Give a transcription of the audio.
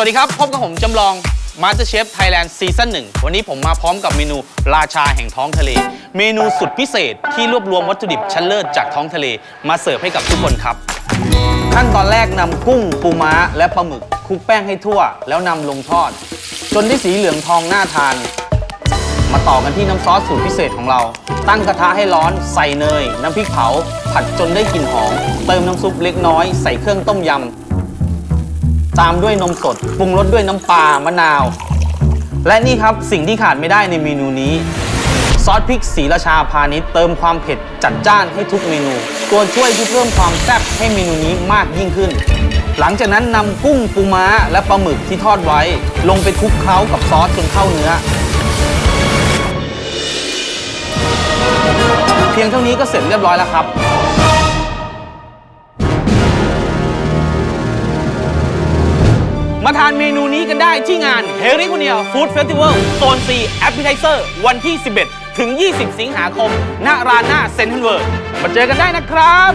สวัสดีครับ พบกับผมจำลอง MasterChef Thailand ซีซั่น1วันนี้ผมมาพร้อมกับเมนูราชาแห่งท้องทะเล เมนูสุดพิเศษที่รวบรวมวัตถุดิบชั้นเลิศจากท้องทะเล มาเสิร์ฟให้กับทุกคนครับ ขั้นตอนแรกนำกุ้งปูม้าและปลาหมึกคลุกแป้งให้ทั่ว แล้วนำลงทอด จนได้สีเหลืองทองน่าทาน มาต่อกันที่น้ำซอสสูตรพิเศษของเรา ตั้งกระทะให้ร้อนใส่เนย น้ำพริกเผา ผัดจนได้กลิ่นหอมเติมน้ำซุปเล็กน้อย ใส่เครื่องต้มยำ ตามด้วยนมสดปรุงรสด้วยน้ำปลามะนาว และนี่ครับสิ่งที่ขาดไม่ได้ในเมนูนี้ ซอสพริกสีราชาพาณิชย์เติมความเผ็ดจัดจ้านให้ทุกเมนู ตัวช่วยที่เพิ่มความแซ่บให้เมนูนี้มากยิ่งขึ้น หลังจากนั้นนำกุ้งปูม้าและปลาหมึกที่ทอดไว้ ลงไปคลุกเคล้ากับซอสจนเข้าเนื้อเพียงเท่านี้ก็เสร็จเรียบร้อยแล้วครับ มาทานเมนูนี้กันได้ที่งาน h e r i c o n i a Food Festival โซนซีแอปเปิลไทเซอร์วันที่ 11 ถึง 20 สิงหาคมณร้านหน้าเซนทรัลเวิร์มาเจอกันได้นะครับ